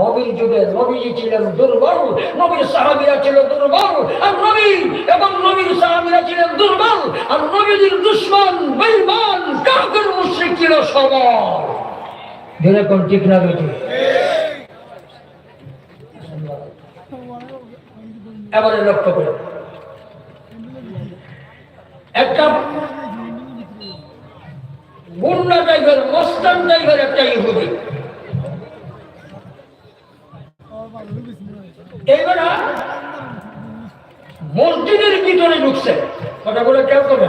নবীর যুগে নবীজি ছিলেন দুর্বল, নবীর সাহাবিরা ছিল দুর্বল, আর নবী এবং নবীর সাহাবিরা ছিলেন দুর্বল, আর নবীজির দুশ্মন, বেঈমান, কাফের মুশরিক ছিল সবল যেরকম ঠিক না বেশি এবারে লক্ষ্য করে। একটা গুন্ডা টাইপের মস্তান টাইপের একটা ইহুদি। এইবার মসজিদের ভিতরে ঢুকছে। কথা বলে কেউ করবে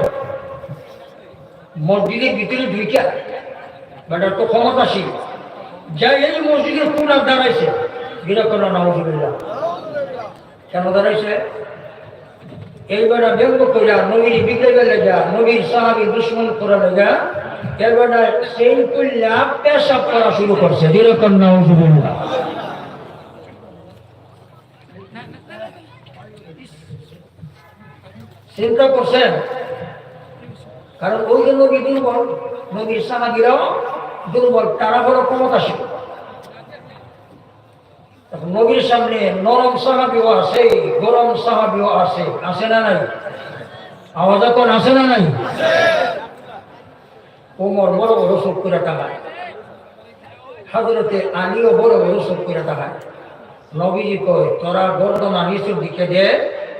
মসজিদের ভিতরে ঢুইকা বেটার তো ক্ষমতাশীল। যাই এই মসজিদের পুরা দাঁড়াইছে বিরকম নজরুল্লাহ কেন দাঁড়াইছে? এইবারে ব্যঙ্গ কইরা নবীর গেলে যা নবীর সাহাবি দুশ্মন করা যা এবারে সেই কইলা পেশাব করা শুরু করছে যেরকম নজরুল্লাহ চিন্তা করছেন কারণ ওই যে নবী দুর্বল, নবীর সাহাবিরাও দুর্বল, তারা বড় ক্ষমতাশীল নবীর সামনে নরম সাহাবিও আছে, গরম সাহাবিও আছে। আছে না নাই? আওয়াজ এখন আছে না নাই? ওমর বড় বড় চোখ করে টাকায় হাজরতে আলীও বড় বড় চোখ করে টাকায় নবীজি কয়, তোরা গর্দনা নিচের দিকে দে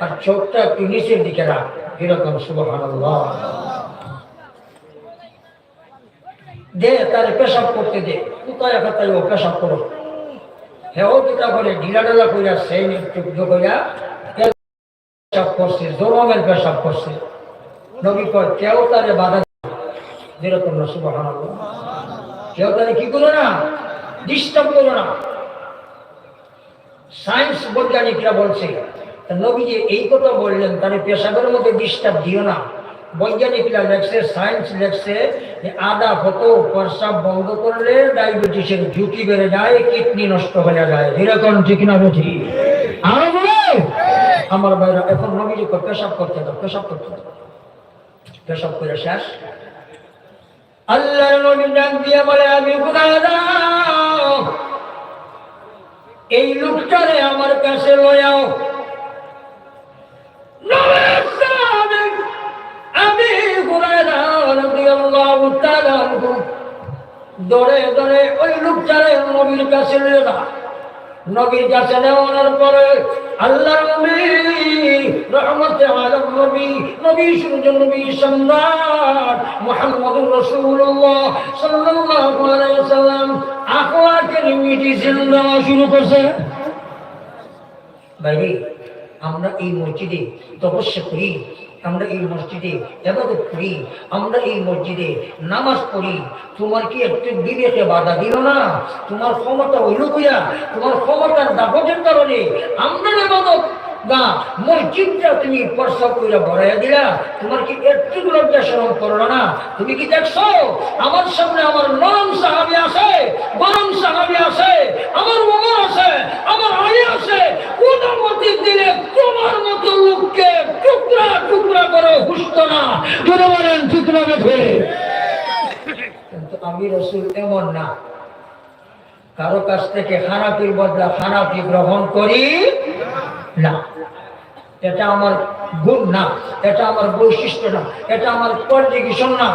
আর চোখটা একটু নিচের দিকে রাখ। এরকম, সুবহানাল্লাহ। দে, তারে পেশাব করতে দে। কোথায় কোথায় ও পেশাব করো হেও যেটা করে? ঢিলা ঢালা কইরা সেই কইরা পেশাব করছে, জোরমের পেশাব করছে। নবী কয়, কেউ তারে বাধা যেরকম না। সুবহানাল্লাহ। কেউ তারে কি করো না? ডিস্টার্ব করো না। সায়েন্স বৈজ্ঞানিকরা বলছে তা নবীজি এই কথা বললেন, তাহলে পেশাবের মধ্যে ডিস্টার্ব দিও না। বৈজ্ঞানিকরা লেখছে সায়েন্স লেখছে যে আদা হতো প্রস্রাব বন্ধ করলে ডায়াবেটিসের ঝুঁকি বেড়ে যায়, কিডনি নষ্ট হয়ে যায়। এরকম ঠিক না বুঝি? আমার বাইরে এখন নবীজি পেশাব করতে দাও, পেশাব করতে দাও। পেশাব করে শেষ। আল্লাহ নবী ডাক দিয়ে বলে, আমি এই লোকটারে আমার কাছে লয়াও দরে দরে ওই লোকটারে নবীর কাছে নিয়ে যা। নবীর কাছে নেওয়ার পরে আল্লাহ নবী, রহমতে আলম নবী নবী সূর্য, নবী সম্রাট মুহাম্মদুর রাসূলুল্লাহ সাল্লাল্লাহু আলাইহি সাল্লাম আখলাকের মেডিসিন দেওয়া শুরু করছে। ভাই আমরা এই মসজিদে তপস্যা করি, আমরা এই মসজিদে এবাদত করি, আমরা এই মসজিদে নামাজ পড়ি। তোমার কি একটু বিবেকে বাধা দিল না? তোমার ক্ষমতা হইল কইয়া তোমার ক্ষমতার দাপটের কারণে আমরা না মসজিদটা তুমি প্রস্তাব করে ভরাইয়া দিলা। তোমার কি একটু লজ্জা শরম করল না তুমি কি দেখছ? আমার সামনে আমার নরম সাহাবি আছে, গরম সাহাবি আছে, আমার ওমর আছে, আমার আলী আছে। কোন দিলে তোমার মতো লোককে টুকরা টুকরা করে না। বলেন টুকরা বেঁধে কিন্তু আমি রসুল এমন না। কারও কাছ থেকে হানাফির বদলা হানাফি গ্রহণ করি না। এটা আমার গুণ না, এটা আমার বৈশিষ্ট্য না, এটা আমার কোয়ালিফিকেশন না।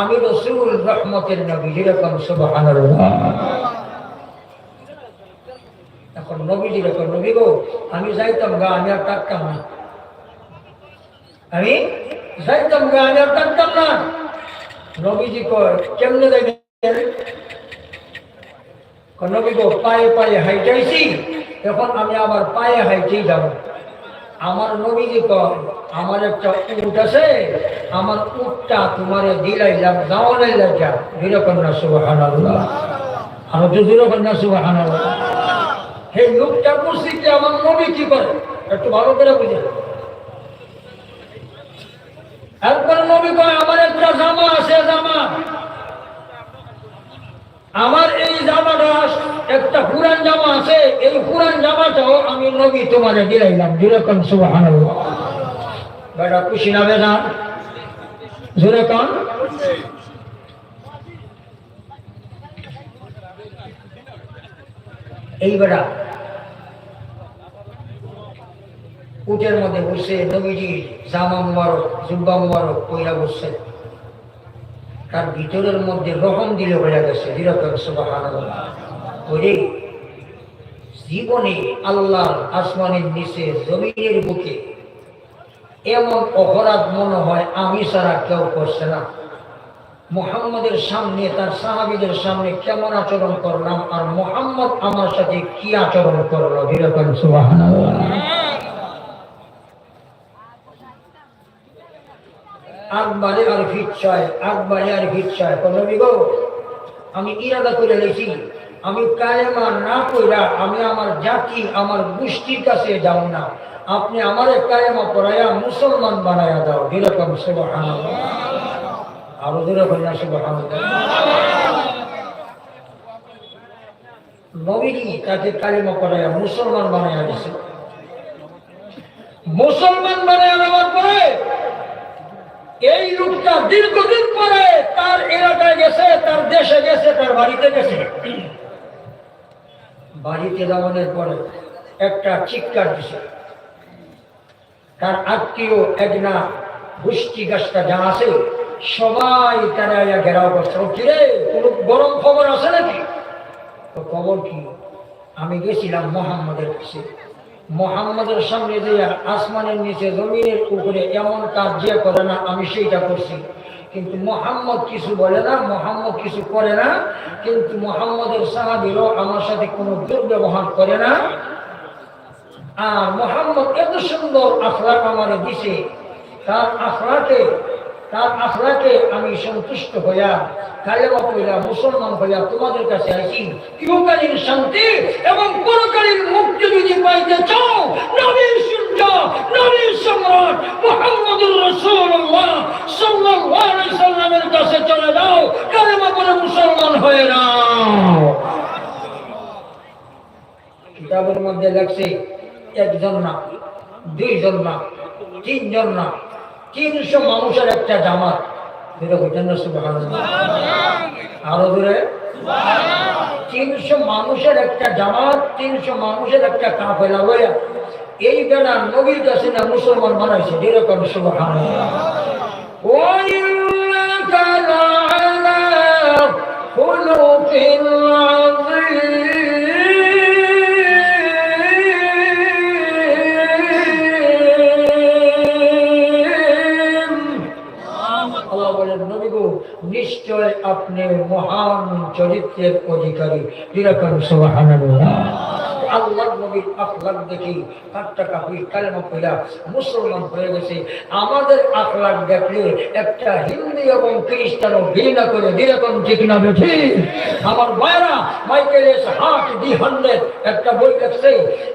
আমি রসুল রহমতের নবী, যেরকম সুবহানাল্লাহ। এখন নবী, যেরকম নবী গো, আমি যাইতাম গা, আমি আর থাকতাম না। আমি যাইতাম গা, আমি আর থাকতাম না। নবীজি কয়, কেমনে যাইবেন নবী গো, পায়ে পায়ে হাইটাইছি, এখন আমি আবার পায়ে হাইটেই যাব। আমার নবীজি কয় আমার একটা উট আছে, আমার উটটা তোমারে দিলাইলাম, দাওয়ানের লেখা এরকম না, সুবহানাল্লাহ। আর যদিও কন্যা সুবাহান সেই লোকটা কি আমার নবী কি করে? একটু ভালো করে বুঝে একবার নবী কয়, আমার একটা জামা আছে, জামা। আমার এই জামাটা, একটা পুরান জামা আছে, এই পুরান জামাটাও আমি নবী তোমারে দিলাইলাম। যেরকম সুবাহান বেটা খুশি না বেটা? জোরে এই বেটা, উটের মধ্যে বসে নবীজি জামা মুবারক, জুব্বা মুবারক কইরা বসছে। তার ভিতরের মধ্যে রহম দিলে হয়ে গেছে যেরকম ওরে জীবনে আল্লাহ আসমানের নিচে জমিনের বুকে এমন অপরাধ মনে হয়, আমি ছাড়া কেউ করছে না। মোহাম্মদের সামনে, তার সাহাবিদের সামনে কেমন আচরণ করলাম, আর মোহাম্মদ আমার সাথে কি আচরণ করল যেরকম সুবহানাল্লাহ। আকবারে আর ফিচ্ছয় আকবারে আর ফিচ্ছয় নবী গো, আমি ইরাদা করে লেছি আমি কালেমা না কইরা আমি আমার জাতি, আমার গোষ্ঠীর কাছে যাও না। আপনি আমার কালেমা পড়াইয়া মুসলমান বানাইয়া দাও। যেরকম সুবহানাল্লাহ। আরও যেরকম না, সুবহানাল্লাহ। নবীজি তাকে কালেমা পড়াইয়া মুসলমান বানাইয়া দিছে। মুসলমান বানাইয়া নেওয়ার পরে এই লোকটা দীর্ঘদিন পরে তার এলাকায় গেছে, তার দেশে গেছে, তার বাড়িতে গেছে। বাড়িতে যাওয়ানোর পরে একটা চিৎকার দিছে। তার আত্মীয়, একনা গোষ্ঠী গাছটা যা আছে, সবাই তারা ঘেরাও করছে। ও, কিরে, কোনো গরম খবর আছে নাকি? তো খবর কি? আমি গেছিলাম মোহাম্মদের কাছে। মোহাম্মদের সামনে দিয়ে আসমানের নিচে, জমিনের উপরে এমন কাজ যে করে না, আমি সেইটা করছি। কিন্তু মোহাম্মদ কিছু বলে না, মোহাম্মদ কিছু করে না, কিন্তু মোহাম্মদের সাহাবিরও আমার সাথে কোনো দুর্ব্যবহার করে না। আর মোহাম্মদ এত সুন্দর আখলাক আমার দিছে, তার আখলাকে তার আখলাকে আমি সন্তুষ্ট হইয়া, কালেমা মুসলমান হইয়া তোমাদের কাছে আসি। ইহকালীন শান্তি এবং পরকালীন মুক্তি যদি পাইতে চাও, নবীর সূর্য, নবীর সম্রাট মুহাম্মদুর রাসূলুল্লাহ সাল্লাল্লাহু আলাইহি কাছে চলে যাও, কালেমা পড়ে মুসলমান হয়ে যাও কিতাবের মধ্যে লেখছে, একজন না, দুইজন না, তিনজন না। তিনশো মানুষের একটা জামাত। আরও দূরে তিনশো মানুষের একটা জামাত, তিনশো মানুষের একটা কাপেলা লইয়া এই বেলা নবীর কাছে না মুসলমান বানাইছে। যেরকম সুবাহান ওই নিশ্চয় আপনি মহান চরিত্রের অধিকারী। যেরকম সুবহানাল্লাহ। আল্লাহ নবীর আখলাক দেখি কাটটা কাপড় কালেমা কইরা মুসলমান হয়ে গেছে। আমাদের আখলাক দেখলে একটা হিন্দি এবং খ্রিস্টানও ঘৃণা করে যেরকম ঠিক না বেঠি? আমার মায়েরা Michael S Hart the hundred একটা বই লেখছে।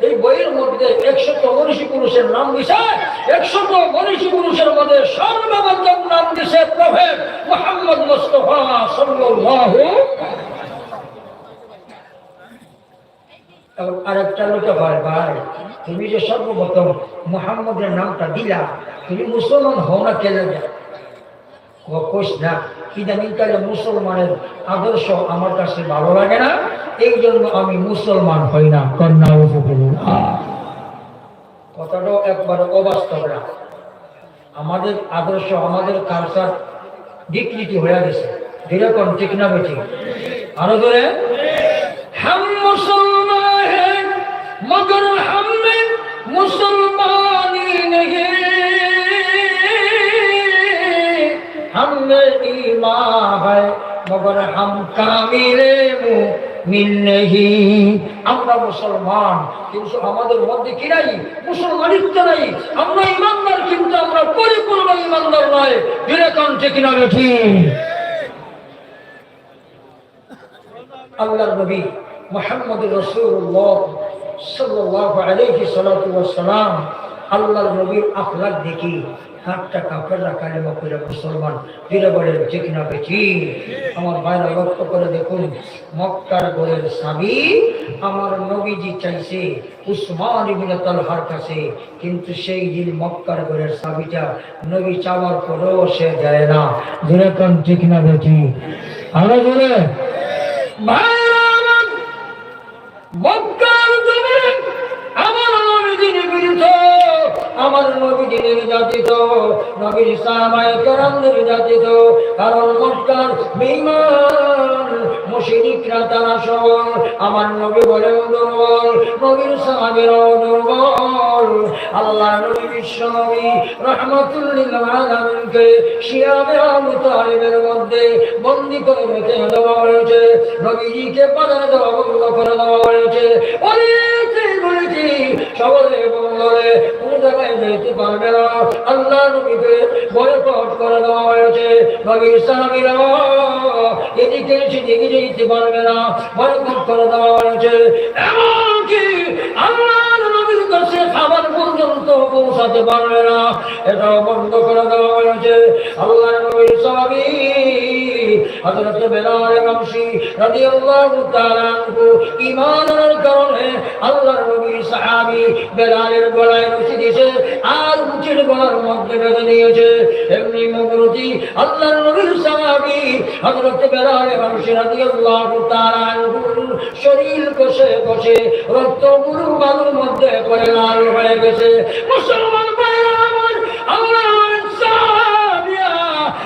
এই বইয়ের মধ্যে একশত মনীষী পুরুষের নাম দিছে, একশত মনীষী পুরুষের মধ্যে সর্বপ্রথম নাম দিছে প্রভেদ মোহাম্মদ মুস্তফা সাল্লাল্লাহু এবং আরেকটা লোকে হয় ভাই, তুমি যে সর্বপ্রথম মোহাম্মদের নামটা দিলা, তুমি মুসলমান হও না যায় কোষ না, ইদানিংকালে মুসলমানের আদর্শ আমার কাছে ভালো লাগে না এই জন্য আমি মুসলমান হই না। কন্যা কথাটাও একবারে অবাস্তব না। আমাদের আদর্শ, আমাদের কালচার বিকৃতি হয়ে গেছে। যেরকম ঠিক না বেঠিক। আরও ধরে مسلمان نہیں ہم نے ایمان আমরা মুসলমান, কিন্তু আমাদের মধ্যে কি নাই? মুসলমানিত্ব নাই। আমরা ইমানদার, কিন্তু আমরা পরিপূর্ণ ইমানদার নয়। বিরেকান্তে কিনা বেঠি আল্লাহর নবী মোহাম্মদ রসুল আল্লাহর নবীর আখলাক দেখি কিন্তু সেই দিন মক্কার গোলের স্বামীটা নবী চাওয়ার পরেও সে দেয় না। ধরে কোন, ঠিক না বেঠি? আরও ভাইরা আমার, মক্কার জমিনে আমার নবীজি নিপীড়িত আমার নবীজি নির্যাতিত, নবীর সাহাবায়ে কেরাম নির্যাতিত, কারণ মক্কার তারা সবল আমার নবী দুর্বল নবীর সাহাবীরাও দুর্বল আল্লাহ নবী বিশ্ব নবী রহমাতুল্লিল শিয়াবে মধ্যে বন্দি করে রেখে দেওয়া হয়েছে, নবীজিকে পাদারে দেওয়া বন্ধ করে দেওয়া হয়েছে। বলেছি সবলে বন্ধরে কোনো জায়গায় যেতে পারবে না। আল্লাহ নবীকে বয়কট করে দেওয়া হয়েছে। নবীর ইসলামীরা এদিকে সেদিকে যেতে পারবে না। বয়কট করে দেওয়া হয়েছে। এমনকি আল্লাহ পর্যন্ত পৌঁছাতে পারবে না। এটাও বন্ধ করে দেওয়া হয়েছে। আল্লাহ হযরত বেলাল রাদিয়াল্লাহু তাআলা আনহু ঈমান আনার কারণে আল্লাহর সাহাবী বেলালের গলায় রশি দিয়েছে আর গলার মধ্যে বেঁধে নিয়েছে। এমনি আল্লাহর হযরত বেলাল আনহুর শরীর কষে কষে রক্তগুলো বালুর মধ্যে লাল হয়ে গেছে। মুসলমান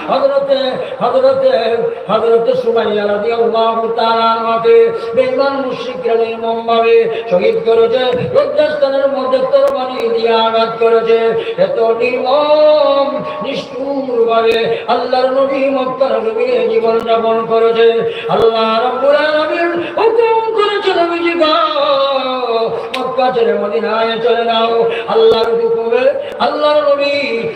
হযরতে হযরতে হযরতে সুমাইয়া রাদিয়াল্লাহু তাআলা আনহাকে বেঈমান মুশরিকরা নির্মমভাবে শহীদ করেছে, লজ্জাস্থানের মধ্যে তরবারি দিয়ে আঘাত করেছে। এত নির্মম, নিষ্ঠুরভাবে আল্লাহর নবী মক্কার জমিনে জীবন যাপন করেছে। আল্লাহ রাব্বুল আলামিন হুকুম করেছে নবীজি গো, মক্কা ছেড়ে মদিনায় চলে যাও। আল্লাহর হুকুমে আল্লাহর নবী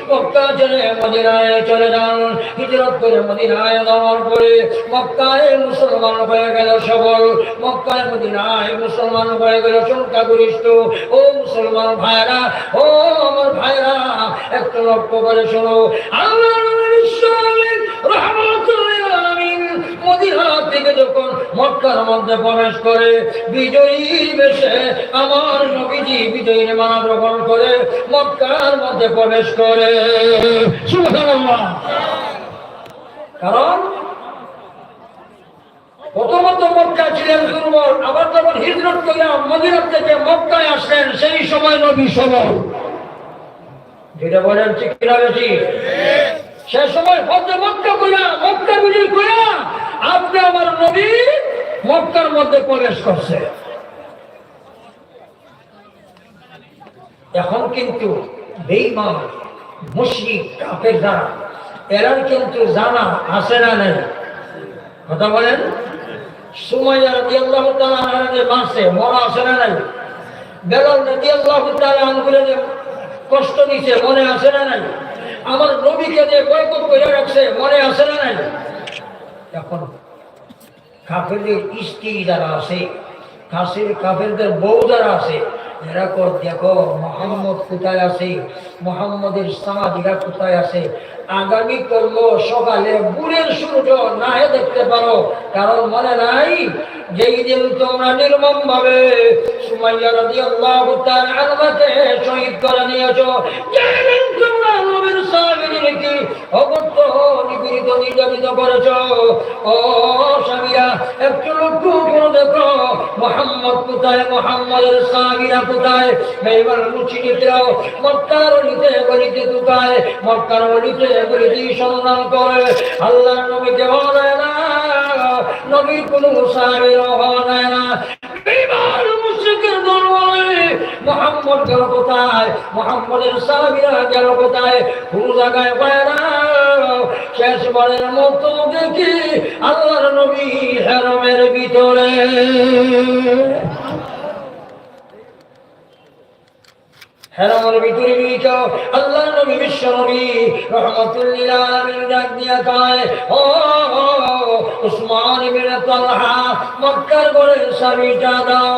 মক্কা ছেড়ে মদিনায় চলে যান। হিজরত করে মদিনায় যাওয়ার পরে মক্কায় মুসলমান হয়ে গেল সবল। মক্কায়, মদিনায় মুসলমান হয়ে গেল সংখ্যাগরিষ্ঠ। ও মুসলমান ভাইরা, ও আমার ভাইরা, একটু লক্ষ্য করে শোনো। আল্লাহ আলামিন থেকে যখন মক্কার মধ্যে প্রবেশ করে বেশে আমার নবীজি বিজয়ীর মানা গ্রহণ করে মক্কার মধ্যে প্রবেশ করে। কারণ প্রথমত মক্কা ছিলেন দুর্বল, আবার যখন হিজরত করে মদিনা থেকে মক্কায় আসলেন, সেই সময় নবী সবল। যেটা বলেন ঠিক কিনা বেশি? সে সময় ফজর মক্কা কইরা মক্কা বিজয় কইরা আপনি আমার নবী মক্কার মধ্যে প্রবেশ করছে। এখন কিন্তু বেঈমান, মুশরিক কাফের যারা এরা কিন্তু জানা আছে না নাই। কথা বলেন? সুমাইয়া রাদিয়াল্লাহু তাআলা আনহা যে মারছে, মরা আছে না নাই? বেলাল রাদিয়াল্লাহু তাআলা আনহু যে কষ্ট দিছে, মনে আছে না নাই? আমার নবীকে যে বয়কট করে রাখছে, মনে আছে না নাই? এখন। কাফেরদের স্ত্রী যারা আছে, কাশির কাফেরদের বউ যারা আছে এরা দেখো, মোহাম্মদ কোথায় আছে? মোহাম্মদের সামাজিরা কোথায় আছে? আগামী করল সকালে বুড়ের সূর্য না দেখতে পারো, কারণ মনে নাই, যেই তোমরা নির্মম ভাবে তোমরা নিপীড়িত নির্যাতিত করেছ। ও স্বামীরা, একটু লক্ষ্য করে দেখো, মোহাম্মদ কোথায়, মোহাম্মদের সাহাবীরা কোথায়? মেহমান মুচিনিতরাও মক্কার অলিতে গলিতে কোথায়? মক্কার অলিতে গলিতে সন্ধান করে। আল্লাহ নবীকে বলে, না, নবীর কোনো সাহাবীর হওয়া যায় না। মোহাম্মদ গেল কোথায়? মোহাম্মদের সাহাবীরা গেল কোথায়? কোন জায়গায় পায় না? শেষবারের মতো দেখি আল্লাহর নবী হেরমের ভিতরে। হেরামের ভিতরে নিয়েছ আল্লাহ নবী, বিশ্ব নবী, রহমতুল্লিল তালহা, মক্কার ঘরে চাবিটা দাও।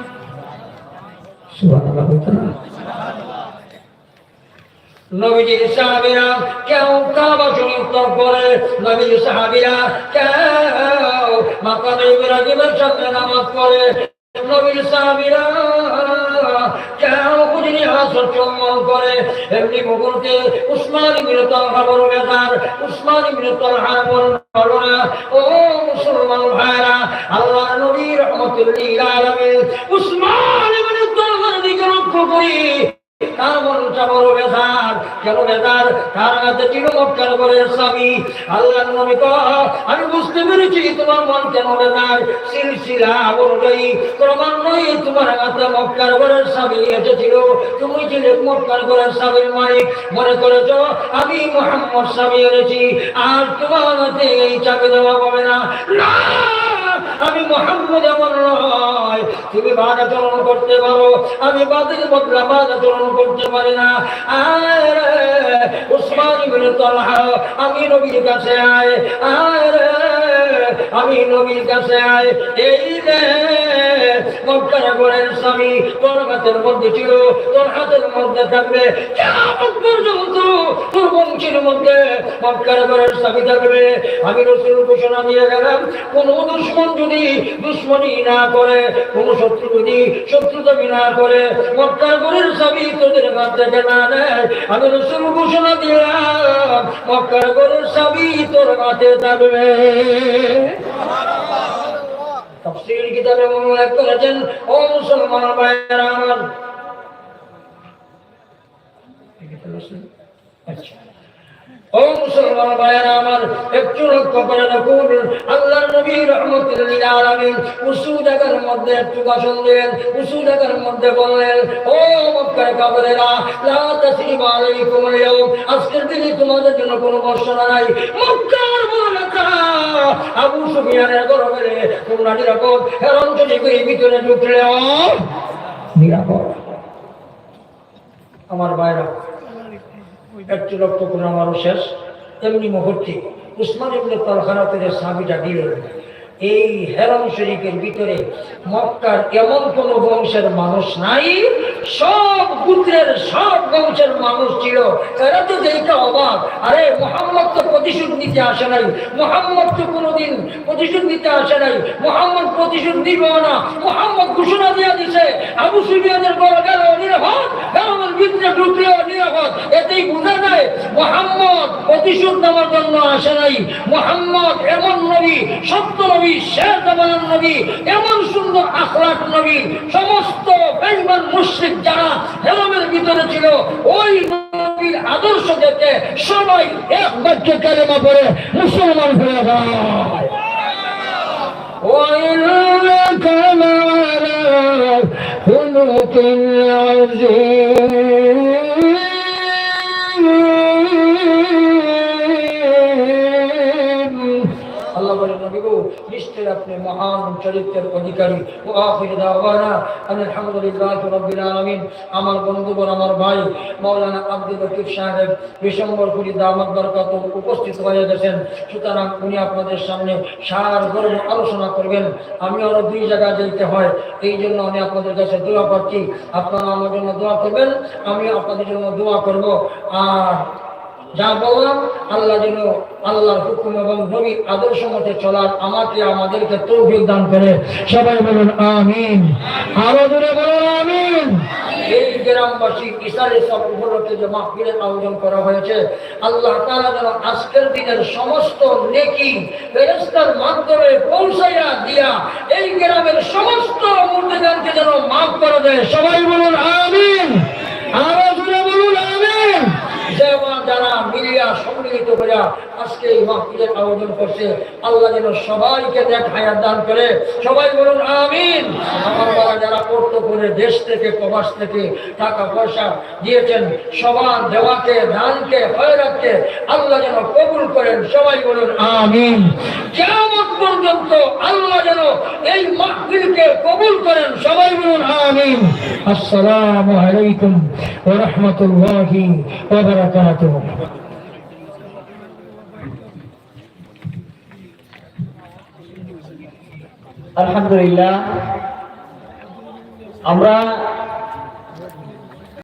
সুবহানাল্লাহ নবীজির সাহাবীরা কেউ কাবা শরীফ করে। নবীর সাহাবীরা কেউ মাকামে ইব্রাহিমের সামনে নামাজ পড়ে। নবীর সাহাবীরা করে। এমনি মুহূর্তে উসমান ইবনে তালহা বড় বেজার। উসমান ইবনে তালহা বড় না মুসলমান ভাইরা আল্লাহ নবী রহমতুল্লাহ আলামিন উসমান লক্ষ্য করি। তার মনটা বড় বেজার। কেন বেজার? তার ছিল করে স্বামী। আল্লাহ নবী কয়, আমি বুঝতে পেরেছি তোমার মন কেন বেজার? সিলসিলা ক্রমান্বয়ে তোমার মক্কার ঘরের স্বামী এসেছিল। তুমি ছিলে মক্কার ঘরের স্বামীর মালিক মনে করেছ আমি মোহাম্মদ স্বামী এনেছি। আর তোমার হাতে এই চাকরি দেওয়া না। না! আমি মোহাম্মদ এমন নয়। তুমি বাধা চলন করতে পারো, আমি বাদের বদলা বাধা চলন করতে পারি না। আর উসমান ইবনে তালহা, আমি নবীর কাছে আয়। আয় আমি নবীর কাছে আয়। এই রে মক্কার ঘরের স্বামী, তোর হাতের মধ্যে ছিল, তোর হাতের মধ্যে থাকবে তোর বংশের মধ্যে মক্কার ঘরের স্বামী থাকবে। আমি রসুল ঘোষণা দিয়ে গেলাম, কোন দুশ্মন যদি দুশ্মনী না করে, কোন শত্রু যদি শত্রুতামি না করে মক্কার ঘরের স্বামী তোদের কাছ থেকে না নেয়। আমি রসুল ঘোষণা দিলাম মক্কার ঘরের স্বামী তোর কাছে থাকবে। তফসিল কিতাবে উল্লেখ করেছেন ও মুসলমান ভাইয়েরা আমার। আচ্ছা। ও মুসলমান ভাইয়েরা আমার, একটু লক্ষ্য করে আল্লাহ নবী রহমতুল্লাহ আলামিন উসু জায়গার মধ্যে একটু ভাষণ দিলেন উসু জায়গার মধ্যে বললেন, ও মক্কার কাবরেরা আজকের দিনে তোমাদের জন্য কোনো বর্ষণা নাই। মক্কার আবু সুফিয়ানের গরমে তোমরা নিরাপদ হেরন শরীফের ভিতরে নিরাপদ। আমার একটু লক্ষ্য করে আমারও শেষ। এমনি মুহূর্তে উসমান ইবনে তলখানা থেকে স্বামীটা দিলেন এই হেরাম শরীফের ভিতরে মক্কার এমন কোন বংশের মানুষ নাই? সব পুত্রের সব বংশের মানুষ ছিল। এরা তো দেখে অবাক আরে মোহাম্মদ তো প্রতিশোধ নিতে আসে নাই। মোহাম্মদ তো কোনোদিন প্রতিশোধ নিতে আসে নাই। মোহাম্মদ প্রতিশোধ দিব না। মোহাম্মদ ঘোষণা দিয়ে দিছে, আবু সুবিয়াদের বড় গেল নিরাপদ ভিতরে ঢুকলেও নিরাপদ। এতেই বোঝা যায়, মোহাম্মদ প্রতিশোধ নেওয়ার জন্য আসে নাই। মোহাম্মদ এমন নবী, সত্য নবী, শেষ জামানের নবী, এমন সুন্দর আখলাক নবী। সমস্ত বেঈমান মুশরিক যারা হেরমের ভিতরে ছিল, ওই নবীর আদর্শ দেখে সবাই এক বাক্যে কালেমা পড়ে মুসলমান হয়ে যায় وإنك لعلى خلق عظيم আপনি মহান চরিত্রের অধিকারী ও আখির দাওয়ানা আলহামদুলিল্লাহ রাব্বিল আলামিন আমার বন্ধুগণ আমার ভাই মাওলানা আব্দুল লতিফ সাহেব, বিশম্বরপুরি দামাত বরকত উপস্থিত হয়ে গেছেন। সুতরাং উনি আপনাদের সামনে সার গর্ব আলোচনা করবেন। আমি আরও দুই জায়গায় যেতে হয়, এই জন্য আমি আপনাদের কাছে দোয়া করছি। আপনারা আমার জন্য দোয়া করবেন আমি আপনাদের জন্য দোয়া করব। আর যা বললাম, আল্লাহ যেন আল্লাহর হুকুম এবং নবীর আদর্শ মতে চলার আমাকে আমাদেরকে তৌফিক দান করে। সবাই বলুন, আমিন। আরও জোরে বলুন, আমিন। এই গ্রামবাসী ইসারে সব উপলক্ষে যে মাহফিলের আয়োজন করা হয়েছে, আল্লাহ তাআলা যেন আজকের দিনের সমস্ত নেকি ফেরেশতার মাধ্যমে পৌঁছাইয়া দিয়া এই গ্রামের সমস্ত মুর্দেদানকে যেন মাফ করে দেয়। সবাই বলুন, আমিন। এবং যারা মিডিয়া সব করে আজকে এই মাহফিলের আয়োজন করছে। আল্লাহ যেন সবাইকে দেখ হায়াত দান করে। সবাই বলুন, আমিন। আমার বাবা যারা অর্থ করে দেশ থেকে, প্রবাস থেকে টাকা পয়সা দিয়েছেন, সবার দেওয়াকে, দানকে হয়রাতকে আল্লাহ যেন কবুল করেন। সবাই বলুন, আমিন। কেমন পর্যন্ত আল্লাহ যেন এই মাহফিলকে কবুল করেন। সবাই বলুন, আমিন। আসসালামু আলাইকুম ওয়া রাহমাতুল্লাহি আলহামদুলিল্লাহ আমরা